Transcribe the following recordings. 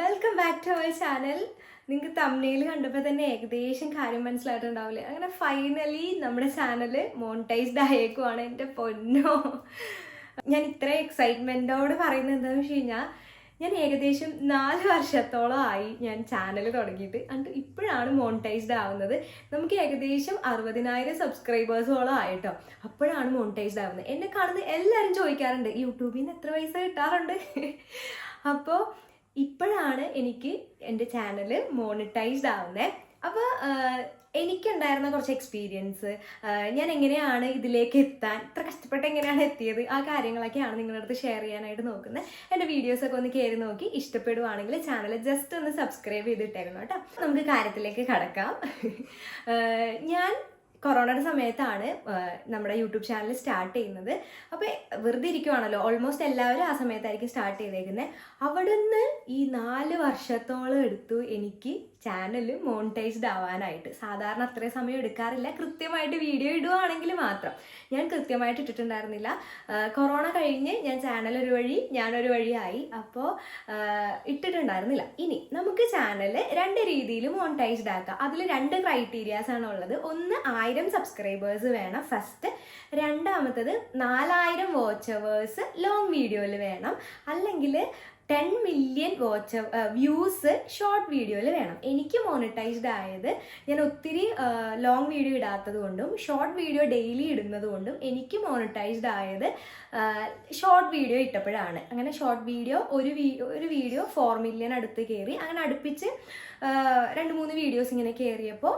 Welcome back to our channel നിങ്ങൾക്ക് തമ്മിൽ കണ്ടപ്പോൾ തന്നെ ഏകദേശം കാര്യം മനസ്സിലായിട്ടുണ്ടാവില്ലേ? അങ്ങനെ ഫൈനലി നമ്മുടെ ചാനൽ മോണിറ്റൈസ്ഡ് ആയേക്കുവാണ് എന്റെ പൊന്നോ. ഞാൻ ഇത്ര എക്സൈറ്റ്മെന്റോട് പറയുന്നത് എന്താണെന്ന് വെച്ച് കഴിഞ്ഞാൽ ഞാൻ ഏകദേശം നാല് വർഷത്തോളം ആയി ഞാൻ ചാനൽ തുടങ്ങിയിട്ട്. അണ്ട് ഇപ്പോഴാണ് മോണിറ്റൈസ്ഡ് ആവുന്നത്. നമുക്ക് ഏകദേശം അറുപതിനായിരം സബ്സ്ക്രൈബേഴ്സോളം ആയിട്ടോ. അപ്പോഴാണ് മോണിറ്റൈസ്ഡ് ആവുന്നത്. എന്നെ കാണുന്ന എല്ലാവരും ചോദിക്കാറുണ്ട് യൂട്യൂബിൽ നിന്ന് എത്ര പൈസ കിട്ടാറുണ്ട്? അപ്പോൾ ഇപ്പോഴാണ് എനിക്ക് എന്റെ ചാനൽ മോണിറ്റൈസ്ഡ് ആവുന്നത് അപ്പോൾ എനിക്കുണ്ടായിരുന്ന കുറച്ച് എക്സ്പീരിയൻസ് ഞാൻ എങ്ങനെയാണ് ഇതിലേക്ക് എത്താൻ ഇത്ര കഷ്ടപ്പെട്ട് എങ്ങനെയാണ് എത്തിയത് ആ കാര്യങ്ങളൊക്കെയാണ് നിങ്ങളുടെ അടുത്ത് ഷെയർ ചെയ്യാനായിട്ട് നോക്കുന്നത്. എന്റെ വീഡിയോസൊക്കെ ഒന്ന് കയറി നോക്കി ഇഷ്ടപ്പെടുവാണെങ്കിൽ ചാനൽ ജസ്റ്റ് ഒന്ന് സബ്സ്ക്രൈബ് ചെയ്തിട്ടേക്കണം കേട്ടോ. നമുക്ക് കാര്യത്തിലേക്ക് കടക്കാം. ഞാൻ കൊറോണയുടെ സമയത്താണ് നമ്മുടെ യൂട്യൂബ് ചാനൽ സ്റ്റാർട്ട് ചെയ്യുന്നത്. അപ്പോൾ വെറുതെ ഇരിക്കുവാണല്ലോ ഓൾമോസ്റ്റ് എല്ലാവരും ആ സമയത്തായിരിക്കും സ്റ്റാർട്ട് ചെയ്തേക്കുന്നത് അവിടുന്ന് ഈ നാല് വർഷത്തോളം എടുത്തു എനിക്ക് ചാനൽ മോണിറ്റൈസ്ഡ് ആവാനായിട്ട്. സാധാരണ അത്രയും സമയം എടുക്കാറില്ല. കൃത്യമായിട്ട് വീഡിയോ ഇടുവാണെങ്കിൽ മാത്രം. ഞാൻ കൃത്യമായിട്ട് ഇട്ടിട്ടുണ്ടായിരുന്നില്ല. കൊറോണ കഴിഞ്ഞ് ഞാൻ ചാനൽ ഒരു വഴി ഞാനൊരു വഴിയായി. അപ്പോൾ ഇട്ടിട്ടുണ്ടായിരുന്നില്ല. ഇനി നമുക്ക് ചാനൽ രണ്ട് രീതിയിൽ മോണിറ്റൈസ്ഡ് ആക്കാം. അതിൽ രണ്ട് ക്രൈറ്റീരിയാസ് ആണ് ഉള്ളത്. ഒന്ന് ആയിരം സബ്സ്ക്രൈബേഴ്സ് വേണം ഫസ്റ്റ് രണ്ടാമത്തത് നാലായിരം വാച്ച് അവേഴ്സ് ലോങ് വീഡിയോയിൽ വേണം. അല്ലെങ്കിൽ ten million watch views short വീഡിയോയിൽ വേണം. എനിക്ക് മോണിറ്റൈസ്ഡ് ആയത് ഞാൻ ഒത്തിരി ലോങ് വീഡിയോ ഇടാത്തത് കൊണ്ടും ഷോർട്ട് വീഡിയോ ഡെയിലി ഇടുന്നത് കൊണ്ടും എനിക്ക് മോണിറ്റൈസ്ഡ് ആയത് ഷോർട്ട് വീഡിയോ ഇട്ടപ്പോഴാണ്. അങ്ങനെ ഷോർട്ട് വീഡിയോ ഒരു ഒരു വീഡിയോ ഫോർ മില്യൺ അടുത്ത് കയറി അങ്ങനെ അടുപ്പിച്ച് രണ്ട് മൂന്ന് വീഡിയോസ് ഇങ്ങനെ കയറിയപ്പോൾ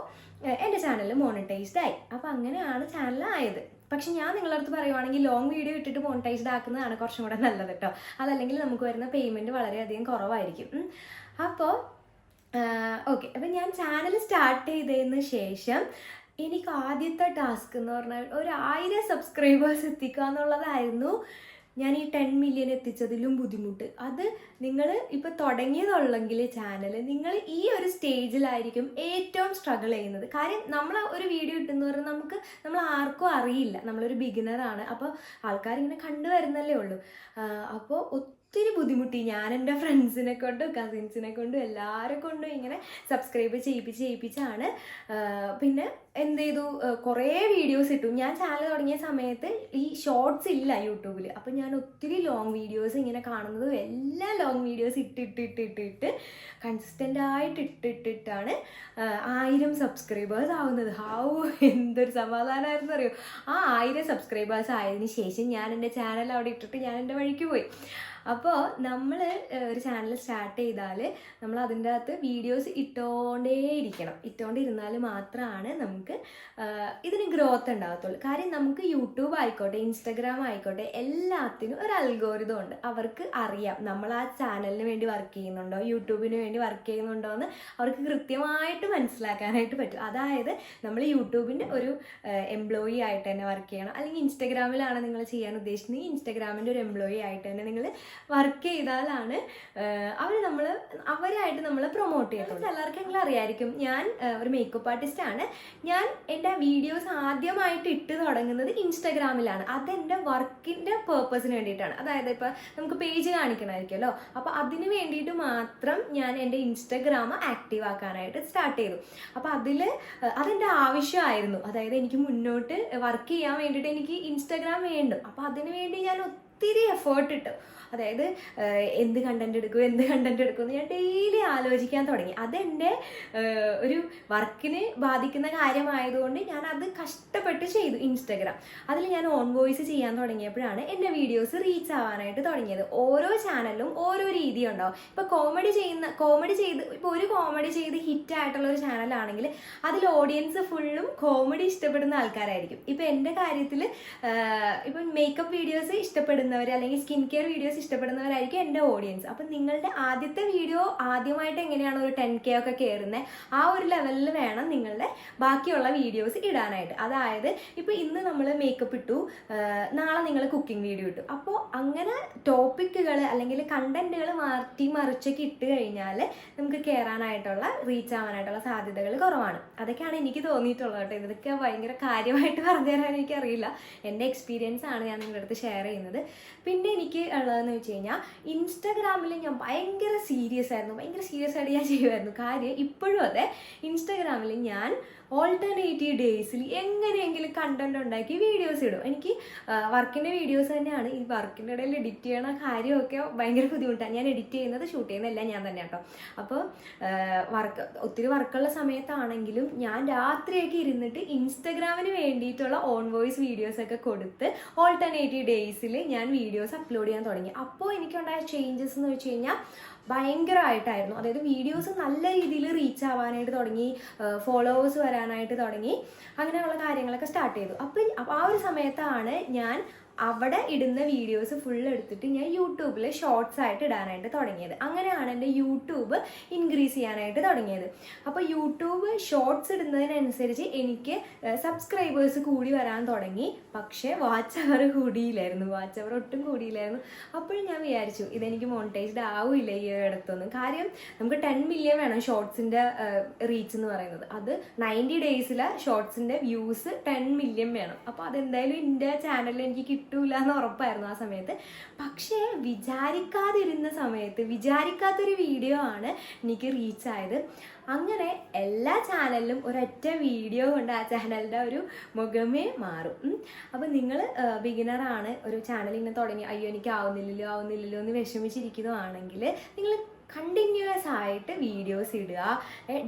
എന്റെ ചാനൽ മോണിറ്റൈസ്ഡ് ആയി. അപ്പോൾ അങ്ങനെയാണ് ചാനൽ ആയത്. പക്ഷെ ഞാൻ നിങ്ങളുടെ അടുത്ത് പറയുവാണെങ്കിൽ ലോങ് വീഡിയോ ഇട്ടിട്ട് മോണിറ്റൈസ്ഡ് ആക്കുന്നതാണ് കുറച്ചും കൂടെ നല്ലത് കേട്ടോ അതല്ലെങ്കിൽ നമുക്ക് വരുന്ന പേയ്മെന്റ് വളരെയധികം കുറവായിരിക്കും. അപ്പോൾ ഓക്കെ അപ്പം ഞാൻ ചാനൽ സ്റ്റാർട്ട് ചെയ്തതിന് ശേഷം എനിക്ക് ആദ്യത്തെ ടാസ്ക് എന്ന് പറഞ്ഞാൽ ഒരു ആയിരം സബ്സ്ക്രൈബേഴ്സ് എത്തിക്കുക എന്നുള്ളതായിരുന്നു ഞാൻ ഈ ടെൻ മില്യൺ എത്തിച്ചതിലും ബുദ്ധിമുട്ട്. അത് നിങ്ങൾ ഇപ്പോൾ തുടങ്ങിയതുള്ളെങ്കിൽ ചാനൽ നിങ്ങൾ ഈ ഒരു സ്റ്റേജിലായിരിക്കും ഏറ്റവും സ്ട്രഗിൾ ചെയ്യുന്നത്. കാര്യം നമ്മൾ ഒരു വീഡിയോ ഇട്ടെന്ന് പറഞ്ഞാൽ നമുക്ക് നമ്മൾ ആർക്കും അറിയില്ല. നമ്മളൊരു ബിഗിനറാണ് അപ്പോൾ ആൾക്കാർ ഇങ്ങനെ കണ്ടുവരുന്നല്ലേ ഉള്ളൂ. അപ്പോൾ ഒത്തിരി ബുദ്ധിമുട്ടി. ഞാൻ എന്റെ ഫ്രണ്ട്സിനെ കൊണ്ടും കസിൻസിനെ കൊണ്ടും എല്ലാവരെ കൊണ്ടും ഇങ്ങനെ സബ്സ്ക്രൈബ് ചെയ്യിപ്പിച്ച് ചെയ്യിപ്പിച്ചാണ്. പിന്നെ എന്ത് ചെയ്തു കുറേ വീഡിയോസ് ഇട്ടു. ഞാൻ ചാനൽ തുടങ്ങിയ സമയത്ത് ഈ ഷോർട്സ് ഇല്ല യൂട്യൂബിൽ അപ്പം ഞാൻ ഒത്തിരി ലോങ് വീഡിയോസ് ഇങ്ങനെ കാണുന്നത് എല്ലാ ലോങ് വീഡിയോസ് ഇട്ടിട്ടിട്ടിട്ടിട്ട് കൺസിസ്റ്റന്റ് ആയിട്ട് ഇട്ടിട്ടിട്ടാണ് ആയിരം സബ്സ്ക്രൈബേഴ്സ് ആവുന്നത്. ഹാവു എന്തൊരു സമാധാനമായിരുന്നു അറിയോ? ആ ആയിരം സബ്സ്ക്രൈബേഴ്സ് ആയതിനു ശേഷം ഞാൻ എന്റെ ചാനൽ അവിടെ ഇട്ടിട്ട് ഞാൻ എന്റെ വഴിക്ക് പോയി. അപ്പോൾ നമ്മൾ ഒരു ചാനൽ സ്റ്റാർട്ട് ചെയ്താൽ നമ്മൾ അതിന്റെ അകത്ത് വീഡിയോസ് ഇട്ടുകൊണ്ടേ ഇരിക്കണം ഇട്ടുകൊണ്ടിരുന്നാൽ മാത്രമാണ് നമുക്ക് ആ, ഇതിന് ഗ്രോത്ത് ഉണ്ടാകത്തുള്ളൂ. കാര്യം നമുക്ക് യൂട്യൂബ് ആയിക്കോട്ടെ ഇൻസ്റ്റഗ്രാം ആയിക്കോട്ടെ എല്ലാത്തിനും ഒരു അൽഗോരിതം ഉണ്ട്. അവർക്ക് അറിയാം. നമ്മൾ ആ ചാനലിന് വേണ്ടി വർക്ക് ചെയ്യുന്നുണ്ടോ യൂട്യൂബിന് വേണ്ടി വർക്ക് ചെയ്യുന്നുണ്ടോ എന്ന് അവർക്ക് കൃത്യമായിട്ട് മനസ്സിലാക്കാനായിട്ട് പറ്റും. അതായത് നമ്മൾ യൂട്യൂബിന്റെ ഒരു എംപ്ലോയി ആയിട്ട് തന്നെ വർക്ക് ചെയ്യണം. അല്ലെങ്കിൽ ഇൻസ്റ്റഗ്രാമിലാണ് നിങ്ങൾ ചെയ്യാൻ ഉദ്ദേശിക്കുന്നത്. ഇൻസ്റ്റഗ്രാമിന്റെ ഒരു എംപ്ലോയി ആയിട്ട് തന്നെ നിങ്ങൾ വർക്ക് ചെയ്താലാണ് അവർ നമ്മൾ അവരായിട്ട് നമ്മൾ പ്രൊമോട്ട് ചെയ്യുന്നത് ചിലർക്കെങ്കിലും അറിയായിരിക്കും. ഞാൻ ഒരു മേക്കപ്പ് ആർട്ടിസ്റ്റാണ് ഞാൻ എന്റെ വീഡിയോസ് ആദ്യമായിട്ട് ഇട്ട് തുടങ്ങുന്നത് ഇൻസ്റ്റഗ്രാമിലാണ്. അതെന്റെ വർക്കിന്റെ പേർപ്പസിന് വേണ്ടിയിട്ടാണ്. അതായത് ഇപ്പോൾ നമുക്ക് പേജ് കാണിക്കണമായിരിക്കുമല്ലോ. അപ്പോൾ അതിന് വേണ്ടിയിട്ട് മാത്രം ഞാൻ എന്റെ ഇൻസ്റ്റഗ്രാം ആക്റ്റീവ് ആക്കാനായിട്ട് സ്റ്റാർട്ട് ചെയ്തു. അപ്പോൾ അതിൽ അതെന്റെ ആവശ്യമായിരുന്നു. അതായത് എനിക്ക് മുന്നോട്ട് വർക്ക് ചെയ്യാൻ വേണ്ടിയിട്ട് എനിക്ക് ഇൻസ്റ്റഗ്രാം വേണ്ടു. അപ്പോൾ അതിന് വേണ്ടി ഞാൻ ഒത്തിരി എഫേർട്ട് ഇട്ടു. അതായത് എന്ത് കണ്ടന്റ് എടുക്കും എന്ത് കണ്ടന്റ് എടുക്കും എന്ന് ഞാൻ ഡെയിലി ആലോചിക്കാൻ തുടങ്ങി. അതെന്റെ ഒരു വർക്കിന് ബാധിക്കുന്ന കാര്യമായതുകൊണ്ട് ഞാൻ അത് കഷ്ടപ്പെട്ട് ചെയ്തു ഇൻസ്റ്റഗ്രാം. അതിൽ ഞാൻ ഓൺ വോയിസ് ചെയ്യാൻ തുടങ്ങിയപ്പോഴാണ് എന്റെ വീഡിയോസ് റീച്ച് ആവാനായിട്ട് തുടങ്ങിയത്. ഓരോ ചാനലിലും ഓരോ രീതി ഉണ്ടാവും. ഇപ്പോൾ കോമഡി ചെയ്യുന്ന കോമഡി ചെയ്ത് ഇപ്പോൾ ഒരു കോമഡി ചെയ്ത് ഹിറ്റ് ആയിട്ടുള്ള ഒരു ചാനലാണെങ്കിൽ അതിൽ ഓഡിയൻസ് ഫുള്ളും കോമഡി ഇഷ്ടപ്പെടുന്ന ആൾക്കാരായിരിക്കും. ഇപ്പോൾ എന്റെ കാര്യത്തിൽ ഇപ്പം മേക്കപ്പ് വീഡിയോസ് ഇഷ്ടപ്പെടുന്നവർ അല്ലെങ്കിൽ സ്കിൻ കെയർ വീഡിയോസ് ഇഷ്ടപ്പെടുന്നവരായിരിക്കും എന്റെ ഓഡിയൻസ് അപ്പം നിങ്ങളുടെ ആദ്യത്തെ വീഡിയോ ആദ്യമായിട്ട് എങ്ങനെയാണ് ഒരു ടെൻ കെ ഒക്കെ കയറുന്നത് ആ ഒരു ലെവലിൽ വേണം നിങ്ങളുടെ ബാക്കിയുള്ള വീഡിയോസ് ഇടാനായിട്ട്. അതായത് ഇപ്പോൾ ഇന്ന് നമ്മൾ മേക്കപ്പ് ഇട്ടു നാളെ നിങ്ങൾ കുക്കിംഗ് വീഡിയോ ഇട്ടു. അപ്പോൾ അങ്ങനെ ടോപ്പിക്കുകൾ അല്ലെങ്കിൽ കണ്ടന്റുകൾ മാറ്റി മറിച്ചൊക്കെ ഇട്ട് കഴിഞ്ഞാൽ നമുക്ക് കയറാനായിട്ടുള്ള റീച്ച് ആവാനായിട്ടുള്ള സാധ്യതകൾ കുറവാണ്. അതൊക്കെയാണ് എനിക്ക് തോന്നിയിട്ടുള്ളത് കേട്ടോ. ഇതൊക്കെ ഭയങ്കര കാര്യമായിട്ട് പറഞ്ഞു തരാൻ എനിക്കറിയില്ല. എന്റെ എക്സ്പീരിയൻസ് ആണ് ഞാൻ നിങ്ങളുടെ അടുത്ത് ഷെയർ ചെയ്യുന്നത്. പിന്നെ എനിക്ക് ഉള്ളതെന്ന് വെച്ച് കഴിഞ്ഞാൽ ഇൻസ്റ്റാഗ്രാമിൽ ഞാൻ ഭയങ്കര സീരിയസ് ആയിരുന്നു. ഭയങ്കര സീരിയസ് ആയിട്ട് ഞാൻ ചെയ്യുമായിരുന്നു കാര്യം ഇപ്പോഴും അതെ ഇൻസ്റ്റാഗ്രാമിൽ ഞാൻ ഓൾട്ടർനേറ്റീവ് ഡേയ്സിൽ എങ്ങനെയെങ്കിലും കണ്ടന്റ് ഉണ്ടാക്കി വീഡിയോസ് ഇടും. എനിക്ക് വർക്കിന്റെ വീഡിയോസ് തന്നെയാണ്. ഈ വർക്കിന്റെ ഇടയിൽ എഡിറ്റ് ചെയ്യണ കാര്യമൊക്കെ ഭയങ്കര ബുദ്ധിമുട്ടാണ്. ഞാൻ എഡിറ്റ് ചെയ്യുന്നത് ഷൂട്ട് ചെയ്യുന്നതെല്ലാം ഞാൻ തന്നെ കേട്ടോ. അപ്പോൾ വർക്ക് ഒത്തിരി വർക്കുള്ള സമയത്താണെങ്കിലും ഞാൻ രാത്രിയൊക്കെ ഇരുന്നിട്ട് ഇൻസ്റ്റഗ്രാമിന് വേണ്ടിയിട്ടുള്ള ഓൺ വോയിസ് വീഡിയോസൊക്കെ കൊടുത്ത് ഓൾട്ടർനേറ്റീവ് ഡേയ്സിൽ ഞാൻ വീഡിയോസ് അപ്ലോഡ് ചെയ്യാൻ തുടങ്ങി. അപ്പോൾ എനിക്കുണ്ടായ ചേഞ്ചസ് എന്ന് വെച്ച് കഴിഞ്ഞാൽ ഭയങ്കരമായിട്ടായിരുന്നു. അതായത് വീഡിയോസ് നല്ല രീതിയിൽ റീച്ച് ആവാനായിട്ട് തുടങ്ങി ഫോളോവേഴ്സ് വരാനായിട്ട് തുടങ്ങി അങ്ങനെയുള്ള കാര്യങ്ങളൊക്കെ സ്റ്റാർട്ട് ചെയ്തു. അപ്പം ആ ഒരു സമയത്താണ് ഞാൻ അവിടെ ഇടുന്ന വീഡിയോസ് ഫുൾ എടുത്തിട്ട് ഞാൻ യൂട്യൂബിൽ ഷോർട്സ് ആയിട്ട് ഇടാനായിട്ട് തുടങ്ങിയത്. അങ്ങനെയാണ് എന്റെ യൂട്യൂബ് ഇൻക്രീസ് ചെയ്യാനായിട്ട് തുടങ്ങിയത്. അപ്പോൾ യൂട്യൂബ് ഷോർട്സ് ഇടുന്നതിനനുസരിച്ച് എനിക്ക് സബ്സ്ക്രൈബേഴ്സ് കൂടി വരാൻ തുടങ്ങി. പക്ഷേ വാച്ച് അവർ കൂടിയില്ലായിരുന്നു. വാച്ച് അവർ ഒട്ടും കൂടിയില്ലായിരുന്നു. അപ്പോഴും ഞാൻ വിചാരിച്ചു ഇതെനിക്ക് മോണിറ്റൈസ്ഡ് ആവില്ല ഈ ഇടത്തൊന്നും കാര്യം നമുക്ക് ടെൻ മില്യൺ വേണം ഷോർട്സിന്റെ റീച്ച് എന്ന് പറയുന്നത്. അത് നയന്റി ഡേയ്സിലെ ഷോർട്സിന്റെ വ്യൂസ് ടെൻ മില്യൺ വേണം. അപ്പോൾ അതെന്തായാലും എന്റെ ചാനലിൽ എനിക്ക് കിട്ടൂല എന്ന് ഉറപ്പായിരുന്നു ആ സമയത്ത്. പക്ഷേ വിചാരിക്കാതിരുന്ന സമയത്ത് വിചാരിക്കാത്തൊരു വീഡിയോ ആണ് എനിക്ക് റീച്ച് ആയത്. അങ്ങനെ എല്ലാ ചാനലിലും ഒരൊറ്റ വീഡിയോ കൊണ്ട് ആ ചാനലിന്റെ ഒരു മുഖമേ മാറും. അപ്പോൾ നിങ്ങൾ ബിഗിനറാണ് ഒരു ചാനൽ ഇങ്ങനെ തുടങ്ങി അയ്യോ എനിക്ക് ആവുന്നില്ലല്ലോ ആവുന്നില്ലല്ലോ എന്ന് വിഷമിച്ചിരിക്കുന്നതാണെങ്കിൽ നിങ്ങൾ കണ്ടിന്യൂസ് ആയിട്ട് വീഡിയോസ് ഇടുക.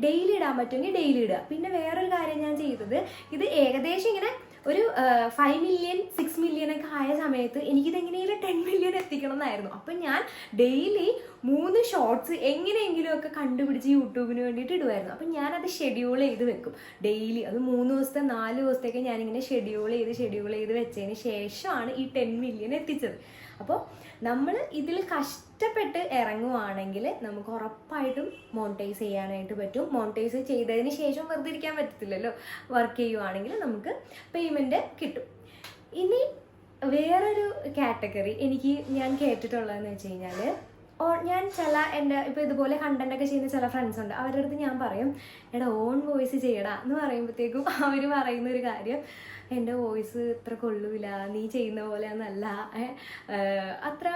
ഡെയിലി ഇടാൻ പറ്റുമെങ്കിൽ ഡെയിലി ഇടുക. പിന്നെ വേറൊരു കാര്യം ഞാൻ ചെയ്തത് ഇത് ഏകദേശം ഇങ്ങനെ ഒരു ഫൈവ് മില്യൺ സിക്സ് മില്യൺ ഒക്കെ ആയ സമയത്ത് എനിക്കിത് എങ്ങനെയെങ്കിലും ടെൻ മില്യൺ എത്തിക്കണം എന്നായിരുന്നു അപ്പം ഞാൻ ഡെയിലി മൂന്ന് ഷോർട്സ് എങ്ങനെയെങ്കിലും ഒക്കെ കണ്ടുപിടിച്ച് യൂട്യൂബിന് വേണ്ടിയിട്ട് ഇടുമായിരുന്നു അപ്പം ഞാനത് ഷെഡ്യൂൾ ചെയ്ത് വെക്കും. ഡെയിലി അത് മൂന്ന് ദിവസത്തെ നാല് ദിവസത്തേക്ക് ഞാനിങ്ങനെ ഷെഡ്യൂൾ ചെയ്ത് ഷെഡ്യൂൾ ചെയ്ത് വെച്ചതിന് ശേഷമാണ് ഈ ടെൻ മില്യൺ എത്തിച്ചത്. അപ്പോൾ നമ്മൾ ഇതിൽ കഷ്ടപ്പെട്ട് ഇറങ്ങുവാണെങ്കിൽ നമുക്ക് ഉറപ്പായിട്ടും മോണിറ്റൈസ് ചെയ്യാനായിട്ട് പറ്റും. മോണിറ്റൈസ് ചെയ്തതിന് ശേഷം വെറുതെ ഇരിക്കാൻ പറ്റത്തില്ലല്ലോ. വർക്ക് ചെയ്യുവാണെങ്കിൽ നമുക്ക് പേയ്മെന്റ് കിട്ടും. ഇനി വേറൊരു കാറ്റഗറി എനിക്ക് ഞാൻ കേട്ടിട്ടുള്ളതെന്ന് വെച്ച് കഴിഞ്ഞാൽ ഞാൻ ചില എന്റെ ഇപ്പോൾ ഇതുപോലെ കണ്ടന്റ് ഒക്കെ ചെയ്യുന്ന ചില ഫ്രണ്ട്സ് ഉണ്ട്. അവരുടെ അടുത്ത് ഞാൻ പറയും എടാ ഓൺ വോയിസ് ചെയ്യടാ എന്ന് പറയുമ്പോഴത്തേക്കും അവർ പറയുന്ന ഒരു കാര്യം എന്റെ വോയിസ് ഇത്ര കൊള്ളൂല നീ ചെയ്യുന്ന പോലെ ഒന്നല്ല അത്ര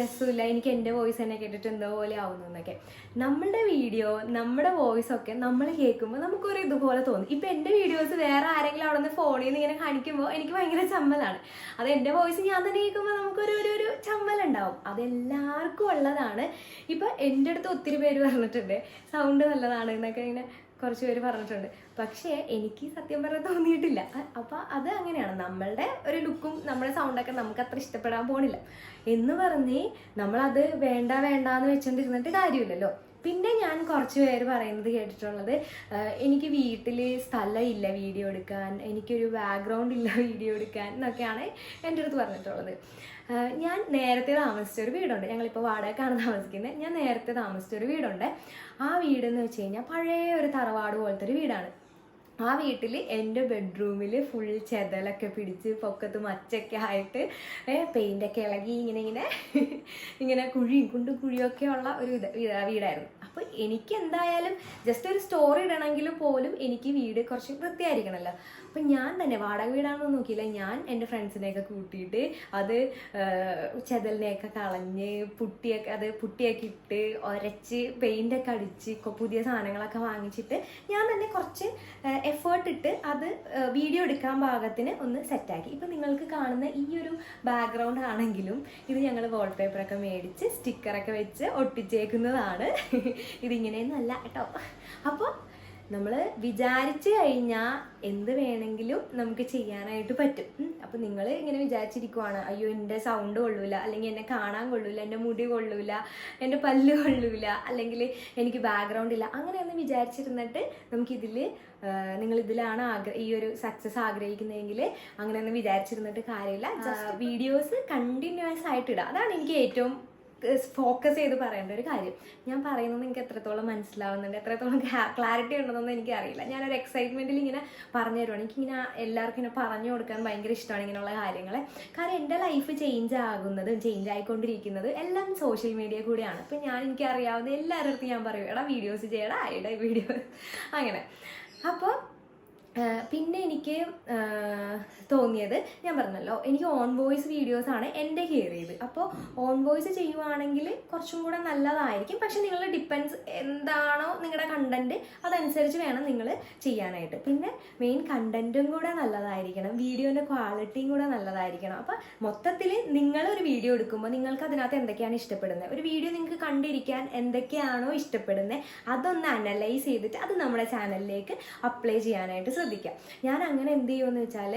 രസമില്ല. എനിക്ക് എന്റെ വോയിസ് തന്നെ കേട്ടിട്ട് എന്തോ പോലെ ആവുന്നു എന്നൊക്കെ. നമ്മളുടെ വീഡിയോ നമ്മുടെ വോയിസ് ഒക്കെ നമ്മൾ കേൾക്കുമ്പോൾ നമുക്കൊരു ഇതുപോലെ തോന്നും. ഇപ്പം എന്റെ വീഡിയോസ് വേറെ ആരെങ്കിലും അവിടെ നിന്ന് ഫോണിൽ നിന്ന് ഇങ്ങനെ കാണിക്കുമ്പോൾ എനിക്ക് ഭയങ്കര ചമ്മലാണ്. അത് എന്റെ വോയിസ് ഞാൻ തന്നെ കേൾക്കുമ്പോൾ നമുക്കൊരു ഒരു ഒരു ചമ്മലുണ്ടാവും. അതെല്ലാവർക്കും ഉള്ളതാണ്. ഇപ്പം എന്റെ അടുത്ത് ഒത്തിരി പേര് പറഞ്ഞിട്ടുണ്ട് സൗണ്ട് നല്ലതാണ് എന്നൊക്കെ ഇങ്ങനെ കുറച്ച് പേര് പറഞ്ഞിട്ടുണ്ട്. പക്ഷേ എനിക്ക് സത്യം പറയാൻ തോന്നിയിട്ടില്ല. അപ്പോൾ അത് അങ്ങനെയാണ്. നമ്മളുടെ ഒരു ലുക്കും നമ്മുടെ സൗണ്ടൊക്കെ നമുക്ക് അത്ര ഇഷ്ടപ്പെടാൻ പോണില്ല. എന്ന് പറഞ്ഞ് നമ്മളത് വേണ്ട വേണ്ട എന്ന് വെച്ചോണ്ടിരുന്നിട്ട് കാര്യമില്ലല്ലോ. പിന്നെ ഞാൻ കുറച്ച് പേര് പറയുന്നത് കേട്ടിട്ടുള്ളത് എനിക്ക് വീട്ടിൽ ഇല്ല വീഡിയോ എടുക്കാൻ എനിക്കൊരു ബാക്ക്ഗ്രൗണ്ട് ഇല്ല വീഡിയോ എടുക്കാൻ എന്നൊക്കെയാണ് എന്റെ അടുത്ത് പറഞ്ഞിട്ടുള്ളത്. ഞാൻ നേരത്തെ താമസിച്ച ഒരു വീടുണ്ട്. ഞങ്ങളിപ്പോൾ വാടകക്കാണ് താമസിക്കുന്നത്. ഞാൻ നേരത്തെ താമസിച്ച ഒരു വീടുണ്ട്. ആ വീടെന്ന് വെച്ച് കഴിഞ്ഞാൽ പഴയ ഒരു തറവാട് പോലത്തെ ഒരു വീടാണ്. ആ വീട്ടിൽ എന്റെ ബെഡ്റൂമിൽ ഫുൾ ചെതലൊക്കെ പിടിച്ച് പൊക്കത്ത് മച്ചൊക്കെ ആയിട്ട് പെയിന്റൊക്കെ ഇളകി ഇങ്ങനെ ഇങ്ങനെ ഇങ്ങനെ കുഴിയും കുണ്ടും കുഴിയൊക്കെ ഉള്ള ഒരു വീടായിരുന്നു. അപ്പോൾ എനിക്ക് എന്തായാലും ജസ്റ്റ് ഒരു സ്റ്റോറി ഇടണമെങ്കിൽ പോലും എനിക്ക് വീട് കുറച്ച് വൃത്തിയായിരിക്കണമല്ലോ അപ്പം ഞാൻ തന്നെ വാടക വീടാണെന്ന് നോക്കിയില്ല. ഞാൻ എന്റെ ഫ്രണ്ട്സിനെയൊക്കെ കൂട്ടിയിട്ട് അത് ചെതലിനെയൊക്കെ കളഞ്ഞ് പുട്ടിയൊക്കെ അത് പുട്ടിയൊക്കെ ഇട്ട് ഒരച്ച് പെയിന്റൊക്കെ അടിച്ച് പുതിയ സാധനങ്ങളൊക്കെ വാങ്ങിച്ചിട്ട് ഞാൻ തന്നെ കുറച്ച് എഫേർട്ട് ഇട്ട് അത് വീഡിയോ എടുക്കാൻ ഭാഗത്തിന് ഒന്ന് സെറ്റാക്കി ഇപ്പം നിങ്ങൾക്ക് കാണുന്ന ഈ ഒരു ബാക്ക്ഗ്രൗണ്ട് ആണെങ്കിലും ഇത് ഞങ്ങൾ വാൾപേപ്പറൊക്കെ മേടിച്ച് സ്റ്റിക്കറൊക്കെ വെച്ച് ഒട്ടിച്ചേക്കുന്നതാണ്. ഇതിങ്ങനെയൊന്നല്ല കേട്ടോ. അപ്പോൾ നമ്മൾ വിചാരിച്ചു കഴിഞ്ഞാൽ എന്ത് വേണമെങ്കിലും നമുക്ക് ചെയ്യാനായിട്ട് പറ്റും. അപ്പോൾ നിങ്ങൾ ഇങ്ങനെ വിചാരിച്ചിരിക്കുവാണ് അയ്യോ എന്റെ സൗണ്ട് കൊള്ളൂല അല്ലെങ്കിൽ എന്നെ കാണാൻ കൊള്ളൂല എന്റെ മുടി കൊള്ളൂല എന്റെ പല്ല് കൊള്ളൂല അല്ലെങ്കിൽ എനിക്ക് ബാക്ക്ഗ്രൗണ്ട് ഇല്ല. അങ്ങനെയൊന്നും വിചാരിച്ചിരുന്നിട്ട് നമുക്കിതിൽ നിങ്ങൾ ഇതിലാണ് ആഗ്ര ഈ ഒരു സക്സസ് ആഗ്രഹിക്കുന്നതെങ്കിൽ അങ്ങനെയൊന്നും വിചാരിച്ചിരുന്നിട്ട് കാര്യമില്ല. വീഡിയോസ് കണ്ടിന്യൂസ് ആയിട്ട് ഇടുക അതാണ് എനിക്ക് ഏറ്റവും ഫോക്കസ് ചെയ്ത് പറയേണ്ട ഒരു കാര്യം. ഞാൻ പറയുന്നത് നിങ്ങൾക്ക് എത്രത്തോളം മനസ്സിലാവുന്നുണ്ട് എത്രത്തോളം ക്ലാരിറ്റി ഉണ്ടെന്നൊന്നും എനിക്ക് അറിയില്ല. ഞാനൊരു എക്സൈറ്റ്മെന്റിൽ ഇങ്ങനെ പറഞ്ഞു തരുവാണ്. എനിക്കിങ്ങനെ എല്ലാവർക്കും ഇങ്ങനെ പറഞ്ഞു കൊടുക്കാൻ ഭയങ്കര ഇഷ്ടമാണ് ഇങ്ങനെയുള്ള കാര്യങ്ങൾ കാരണം എന്റെ ലൈഫ് ചേഞ്ച് ആകുന്നതും ചേഞ്ച് ആയിക്കൊണ്ടിരിക്കുന്നത് എല്ലാം സോഷ്യൽ മീഡിയ കൂടിയാണ്. അപ്പം ഞാൻ എനിക്ക് അറിയാവുന്ന എല്ലാവരുടെ അടുത്തും ഞാൻ പറയും എടാ വീഡിയോസ് ചെയ്യടാ എടാ വീഡിയോ അങ്ങനെ. അപ്പോൾ പിന്നെ എനിക്ക് തോന്നിയത് ഞാൻ പറഞ്ഞല്ലോ എനിക്ക് ഓൺ വോയിസ് വീഡിയോസ് ആണ് എന്റെ കയറിയത് അപ്പോൾ ഓൺ വോയിസ് ചെയ്യുവാണെങ്കിൽ കുറച്ചും കൂടെ നല്ലതായിരിക്കും. പക്ഷെ നിങ്ങൾ ഡിപ്പെൻസ് എന്താണോ നിങ്ങളുടെ കണ്ടന്റ് അതനുസരിച്ച് വേണം നിങ്ങൾ ചെയ്യാനായിട്ട്. പിന്നെ മെയിൻ കണ്ടന്റും കൂടെ നല്ലതായിരിക്കണം. വീഡിയോന്റെ ക്വാളിറ്റിയും കൂടെ നല്ലതായിരിക്കണം. അപ്പോൾ മൊത്തത്തിൽ നിങ്ങളൊരു വീഡിയോ എടുക്കുമ്പോൾ നിങ്ങൾക്ക് അതിനകത്ത് എന്തൊക്കെയാണ് ഇഷ്ടപ്പെടുന്നത്? ഒരു വീഡിയോ നിങ്ങൾക്ക് കണ്ടിരിക്കാൻ എന്തൊക്കെയാണോ ഇഷ്ടപ്പെടുന്നത്? അതൊന്ന് അനലൈസ് ചെയ്തിട്ട് അത് നമ്മുടെ ചാനലിലേക്ക് അപ്ലൈ ചെയ്യാനായിട്ട് ശ്രദ്ധിക്കുക ഞാൻ അങ്ങനെ എന്ത് ചെയ്യുമെന്ന് വെച്ചാൽ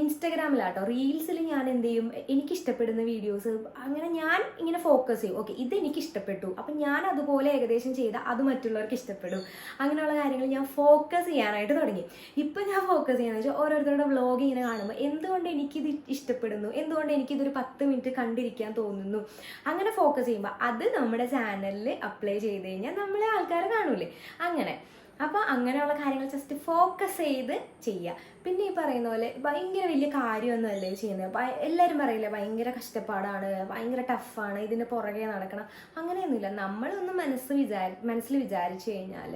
ഇൻസ്റ്റഗ്രാമിലാട്ടോ റീൽസിൽ ഞാൻ എന്ത് ചെയ്യും എനിക്ക് ഇഷ്ടപ്പെടുന്ന വീഡിയോസ് അങ്ങനെ ഞാൻ ഇങ്ങനെ ഫോക്കസ് ചെയ്യും. ഓക്കെ ഇത് എനിക്ക് ഇഷ്ടപ്പെട്ടു അപ്പം ഞാൻ അതുപോലെ ഏകദേശം ചെയ്താൽ അത് മറ്റുള്ളവർക്ക് ഇഷ്ടപ്പെടും. അങ്ങനെയുള്ള കാര്യങ്ങൾ ഞാൻ ഫോക്കസ് ചെയ്യാനായിട്ട് തുടങ്ങി. ഇപ്പം ഞാൻ ഫോക്കസ് ചെയ്യാന്ന് വെച്ചാൽ ഓരോരുത്തരുടെ വ്ലോഗ് ഇങ്ങനെ കാണുമ്പോൾ എന്തുകൊണ്ട് എനിക്കിത് ഇഷ്ടപ്പെടുന്നു? എന്തുകൊണ്ട് എനിക്കിതൊരു പത്ത് മിനിറ്റ് കണ്ടിരിക്കാൻ തോന്നുന്നു? അങ്ങനെ ഫോക്കസ് ചെയ്യുമ്പോൾ അത് നമ്മുടെ ചാനലിൽ അപ്ലൈ ചെയ്ത് കഴിഞ്ഞാൽ നമ്മളെ ആൾക്കാർ കാണൂലേ? അങ്ങനെ. അപ്പോൾ അങ്ങനെയുള്ള കാര്യങ്ങൾ ജസ്റ്റ് ഫോക്കസ് ചെയ്ത് ചെയ്യുക പിന്നെ ഈ പറയുന്ന പോലെ ഭയങ്കര വലിയ കാര്യമൊന്നുമല്ല ചെയ്യുന്നത്. എല്ലാവരും പറയില്ലേ ഭയങ്കര കഷ്ടപ്പാടാണ് ഭയങ്കര ടഫാണ് ഇതിന് പുറകെ നടക്കണം. അങ്ങനെയൊന്നുമില്ല. നമ്മളൊന്ന് മനസ്സ് വിചാരി മനസ്സിൽ വിചാരിച്ചു കഴിഞ്ഞാൽ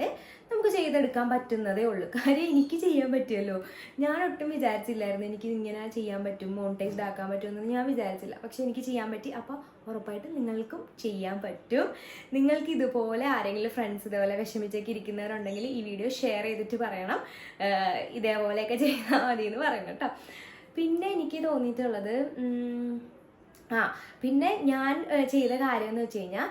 നമുക്ക് ചെയ്തെടുക്കാൻ പറ്റുന്നതേ ഉള്ളൂ. കാര്യം എനിക്ക് ചെയ്യാൻ പറ്റുമല്ലോ. ഞാൻ ഒട്ടും വിചാരിച്ചില്ലായിരുന്നു എനിക്ക് ഇങ്ങനെ ചെയ്യാൻ പറ്റും മോണിറ്റൈസ്ഡ് ആക്കാൻ പറ്റുമെന്ന് ഞാൻ വിചാരിച്ചില്ല. പക്ഷെ എനിക്ക് ചെയ്യാൻ പറ്റി. അപ്പോൾ ഉറപ്പായിട്ടും നിങ്ങൾക്കും ചെയ്യാൻ പറ്റും. നിങ്ങൾക്ക് ഇതുപോലെ ആരെങ്കിലും ഫ്രണ്ട്സ് ഇതുപോലെ വിഷമിച്ചൊക്കെ ഇരിക്കുന്നവരുണ്ടെങ്കിൽ ഈ വീഡിയോ ഷെയർ ചെയ്തിട്ട് പറയണം. ഇതേപോലെയൊക്കെ ചെയ്താൽ മതി എന്ന് പറയണം കേട്ടോ. പിന്നെ എനിക്ക് തോന്നിയിട്ടുള്ളത് ആ പിന്നെ ഞാൻ ചെയ്ത കാര്യം എന്ന് വെച്ച് കഴിഞ്ഞാൽ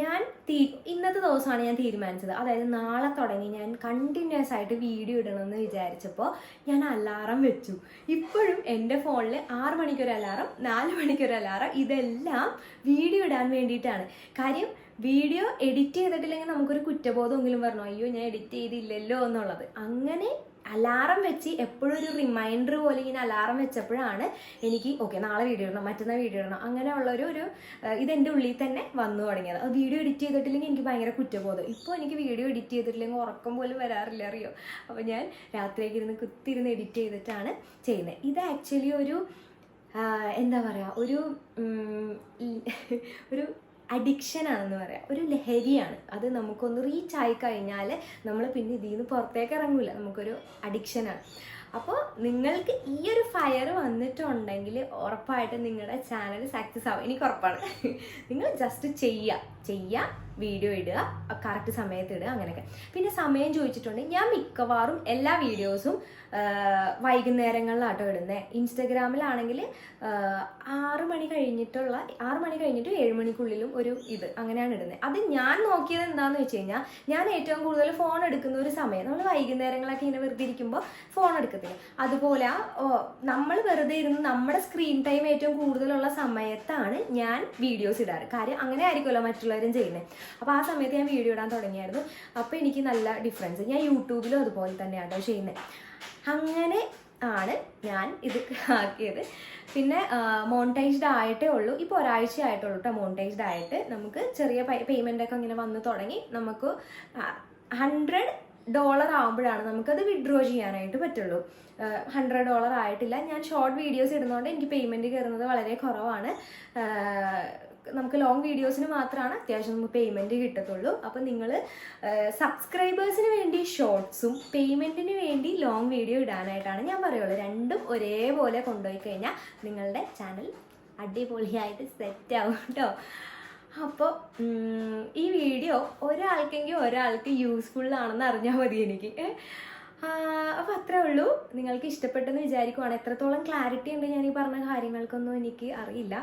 ഞാൻ തീ ഇന്നത്തെ ദിവസമാണ് ഞാൻ തീരുമാനിച്ചത്. അതായത് നാളെ തുടങ്ങി ഞാൻ കണ്ടിന്യൂസ് ആയിട്ട് വീഡിയോ ഇടണമെന്ന് വിചാരിച്ചപ്പോൾ ഞാൻ അലാറം വെച്ചു. ഇപ്പോഴും എന്റെ ഫോണിൽ ആറ് മണിക്കൊരു അലാറം നാല് മണിക്കൊരു അലാറം ഇതെല്ലാം വീഡിയോ ഇടാൻ വേണ്ടിയിട്ടാണ്. കാര്യം വീഡിയോ എഡിറ്റ് ചെയ്തിട്ടില്ലെങ്കിൽ നമുക്കൊരു കുറ്റബോധമെങ്കിലും പറഞ്ഞു അയ്യോ ഞാൻ എഡിറ്റ് ചെയ്തില്ലല്ലോ എന്നുള്ളത്. അങ്ങനെ അലാറം വെച്ച് എപ്പോഴും ഒരു റിമൈൻഡർ പോലെ ഇങ്ങനെ അലാറം വെച്ചപ്പോഴാണ് എനിക്ക് ഓക്കെ നാളെ വീഡിയോ ഇടണം മറ്റന്നാൾ വീഡിയോ ഇടണം അങ്ങനെയുള്ളൊരു ഒരു ഇത് ഇതെന്റെ ഉള്ളിൽ തന്നെ വന്നു തുടങ്ങിയത്. അത് വീഡിയോ എഡിറ്റ് ചെയ്തിട്ടില്ലെങ്കിൽ എനിക്ക് ഭയങ്കര കുറ്റബോധം. ഇപ്പോൾ എനിക്ക് വീഡിയോ എഡിറ്റ് ചെയ്തിട്ടില്ലെങ്കിൽ ഉറക്കം പോലും വരാറില്ല അറിയോ? അപ്പോൾ ഞാൻ രാത്രിയൊക്കെ ഇരുന്ന് കുത്തിരുന്ന് എഡിറ്റ് ചെയ്തിട്ടാണ് ചെയ്യുന്നത്. ഇത് ആക്ച്വലി ഒരു എന്താ പറയുക ഒരു ഒരു അഡിക്ഷൻ ആണെന്ന് പറയാം. ഒരു ലഹരിയാണ്. അത് നമുക്കൊന്ന് റീച്ച് ആയി കഴിഞ്ഞാൽ നമ്മൾ പിന്നെ ഇതിൽ നിന്ന് പുറത്തേക്ക് ഇറങ്ങില്ല നമുക്കൊരു അഡിക്ഷനാണ് അപ്പോൾ നിങ്ങൾക്ക് ഈ ഒരു ഫയർ വന്നിട്ടുണ്ടെങ്കിൽ ഉറപ്പായിട്ടും നിങ്ങളുടെ ചാനൽ സക്സസ് ആവും. എനിക്ക് ഉറപ്പാണ്. നിങ്ങൾ ജസ്റ്റ് ചെയ്യുക ചെയ്യുക വീഡിയോ ഇടുക കറക്റ്റ് സമയത്ത് ഇടുക അങ്ങനെയൊക്കെ. പിന്നെ സമയം ചോദിച്ചിട്ടുണ്ടെങ്കിൽ ഞാൻ മിക്കവാറും എല്ലാ വീഡിയോസും വൈകുന്നേരങ്ങളിലാട്ടോ ഇടുന്നത് ഇൻസ്റ്റഗ്രാമിലാണെങ്കിൽ ആറ് മണി കഴിഞ്ഞിട്ടുള്ള ആറ് മണി കഴിഞ്ഞിട്ട് ഏഴ് മണിക്കുള്ളിലും ഒരു ഇത് അങ്ങനെയാണ് ഇടുന്നത് അത് ഞാൻ നോക്കിയത് എന്താണെന്ന് വെച്ച് കഴിഞ്ഞാൽ ഞാൻ ഏറ്റവും കൂടുതൽ ഫോൺ എടുക്കുന്ന ഒരു സമയം നമ്മൾ വൈകുന്നേരങ്ങളൊക്കെ ഇങ്ങനെ വെറുതെ ഇരിക്കുമ്പോൾ ഫോൺ എടുക്കത്തില്ല. അതുപോലെ നമ്മൾ വെറുതെ ഇരുന്ന് നമ്മുടെ സ്ക്രീൻ ടൈം ഏറ്റവും കൂടുതലുള്ള സമയത്താണ് ഞാൻ വീഡിയോസ് ഇടാറ്. കാര്യം അങ്ങനെ ആയിരിക്കുമല്ലോ മറ്റുള്ളവരും ചെയ്യുന്നത് അപ്പോൾ ആ സമയത്ത് ഞാൻ വീഡിയോ ഇടാൻ തുടങ്ങിയായിരുന്നു. അപ്പോൾ എനിക്ക് നല്ല ഡിഫറൻസ് ഞാൻ യൂട്യൂബിലും അതുപോലെ തന്നെയാണ് ചെയ്യുന്നത് അങ്ങനെ ആണ് ഞാൻ ഇത് ആക്കിയത്. പിന്നെ മോണിറ്റൈസ്ഡ് ആയിട്ടേ ഉള്ളൂ. ഇപ്പോൾ ഒരാഴ്ച ആയിട്ടുള്ളൂ കേട്ടോ മോണിറ്റൈസ്ഡ് ആയിട്ട്. നമുക്ക് ചെറിയ പേയ്മെന്റ് ഒക്കെ ഇങ്ങനെ വന്ന് തുടങ്ങി. നമുക്ക് ഹൺഡ്രഡ് ഡോളർ ആകുമ്പോഴാണ് നമുക്കത് വിഡ്രോ ചെയ്യാനായിട്ട് പറ്റുള്ളൂ. ഹൺഡ്രഡ് ഡോളർ ആയിട്ടില്ല. ഞാൻ ഷോർട്ട് വീഡിയോസ് ഇടുന്നതുകൊണ്ട് എനിക്ക് പേയ്മെന്റ് കയറുന്നത് വളരെ കുറവാണ്. നമുക്ക് ലോങ് വീഡിയോസിന് മാത്രമാണ് അത്യാവശ്യം നമുക്ക് പേയ്മെന്റ് കിട്ടത്തുള്ളൂ. അപ്പോൾ നിങ്ങൾ സബ്സ്ക്രൈബേഴ്സിന് വേണ്ടി ഷോർട്സും പേയ്മെന്റിന് വേണ്ടി ലോങ് വീഡിയോ ഇടാനായിട്ടാണ് ഞാൻ പറയുള്ളൂ. രണ്ടും ഒരേപോലെ കൊണ്ടുപോയി കഴിഞ്ഞാൽ നിങ്ങളുടെ ചാനൽ അടിപൊളിയായിട്ട് സെറ്റ് ആവും കേട്ടോ അപ്പോൾ ഈ വീഡിയോ ഒരാൾക്കെങ്കിൽ ഒരാൾക്ക് യൂസ്ഫുൾ ആണെന്ന് അറിഞ്ഞാൽ മതി എനിക്ക്. അപ്പോൾ അത്രേ ഉള്ളൂ. നിങ്ങൾക്ക് ഇഷ്ടപ്പെട്ടെന്ന് വിചാരിക്കുവാണ്. എത്രത്തോളം ക്ലാരിറ്റി ഉണ്ട് ഞാൻ ഈ പറഞ്ഞ കാര്യങ്ങൾക്കൊന്നും എനിക്ക് അറിയില്ല.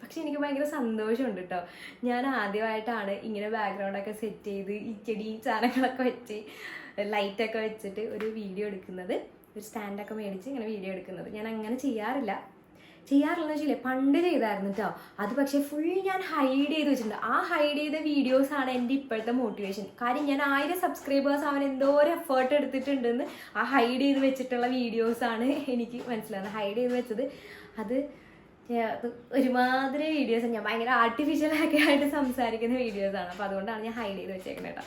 പക്ഷെ എനിക്ക് ഭയങ്കര സന്തോഷമുണ്ട് കേട്ടോ ഞാൻ ആദ്യമായിട്ടാണ് ഇങ്ങനെ ബാക്ക്ഗ്രൗണ്ടൊക്കെ സെറ്റ് ചെയ്ത് ഈ ചെടി സാധനങ്ങളൊക്കെ വെച്ച് ലൈറ്റൊക്കെ വെച്ചിട്ട് ഒരു വീഡിയോ എടുക്കുന്നത്. ഒരു സ്റ്റാൻഡൊക്കെ മേടിച്ച് ഇങ്ങനെ വീഡിയോ എടുക്കുന്നത്. ഞാൻ അങ്ങനെ ചെയ്യാറില്ല. ചെയ്യാറില്ലെന്ന് വെച്ചില്ലേ പണ്ട് ചെയ്തായിരുന്നു കേട്ടോ അത് പക്ഷേ ഫുൾ ഞാൻ ഹൈഡ് ചെയ്ത് വെച്ചിട്ടുണ്ട്. ആ ഹൈഡ് ചെയ്ത വീഡിയോസ് ആണ് എന്റെ ഇപ്പോഴത്തെ മോട്ടിവേഷൻ കാര്യം ഞാൻ ആയിരം സബ്സ്ക്രൈബേഴ്സ് അവൻ എന്തോ ഒരു എഫേർട്ട് എടുത്തിട്ടുണ്ടെന്ന് ആ ഹൈഡ് ചെയ്ത് വെച്ചിട്ടുള്ള വീഡിയോസാണ് എനിക്ക് മനസ്സിലാകുന്നത് ഹൈഡ് ചെയ്ത് വെച്ചത്. അത് ഒരുമാതിരി വീഡിയോസ് ഞാൻ ഭയങ്കര ആർട്ടിഫിഷ്യൽ ഒക്കെ ആയിട്ട് സംസാരിക്കുന്ന വീഡിയോസാണ് അപ്പോൾ അതുകൊണ്ടാണ് ഞാൻ ഹൈഡ് ചെയ്ത് വെച്ചേക്കുന്നത് കേട്ടോ.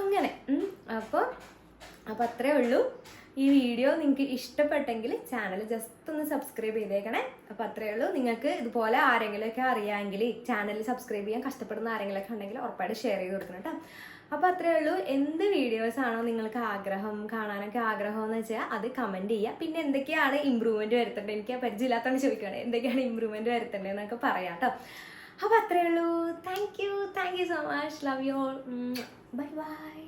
അങ്ങനെ അപ്പോൾ അപ്പോൾ അത്രേ ഉള്ളൂ. ഈ വീഡിയോ നിങ്ങൾക്ക് ഇഷ്ടപ്പെട്ടെങ്കിൽ ചാനൽ ജസ്റ്റ് ഒന്ന് സബ്സ്ക്രൈബ് ചെയ്തേക്കണേ. അപ്പോൾ അത്രേ ഉള്ളൂ. നിങ്ങൾക്ക് ഇതുപോലെ ആരെങ്കിലുമൊക്കെ അറിയാമെങ്കിൽ ചാനൽ സബ്സ്ക്രൈബ് ചെയ്യാൻ കഷ്ടപ്പെടുന്ന ആരെങ്കിലുമൊക്കെ ഉണ്ടെങ്കിൽ ഉറപ്പായിട്ട് ഷെയർ ചെയ്ത് കൊടുക്കണം കേട്ടോ. അപ്പോൾ അത്രയേ ഉള്ളൂ. എന്ത് വീഡിയോസ് ആണോ നിങ്ങൾക്ക് ആഗ്രഹം കാണാനൊക്കെ ആഗ്രഹം എന്ന് വെച്ചാൽ അത് കമന്റ് ചെയ്യുക പിന്നെ എന്തൊക്കെയാണ് ഇമ്പ്രൂവ്മെന്റ് വരുത്തേണ്ടത്? എനിക്ക് പരിചയമില്ലാത്തതാണ് ചോദിക്കുകയാണ്. എന്തൊക്കെയാണ് ഇമ്പ്രൂവ്മെന്റ് വരുത്തേണ്ടത് എന്നൊക്കെ പറയാം കേട്ടോ അപ്പോൾ അത്രയേ ഉള്ളൂ. Thank you thank you so much love you all bye bye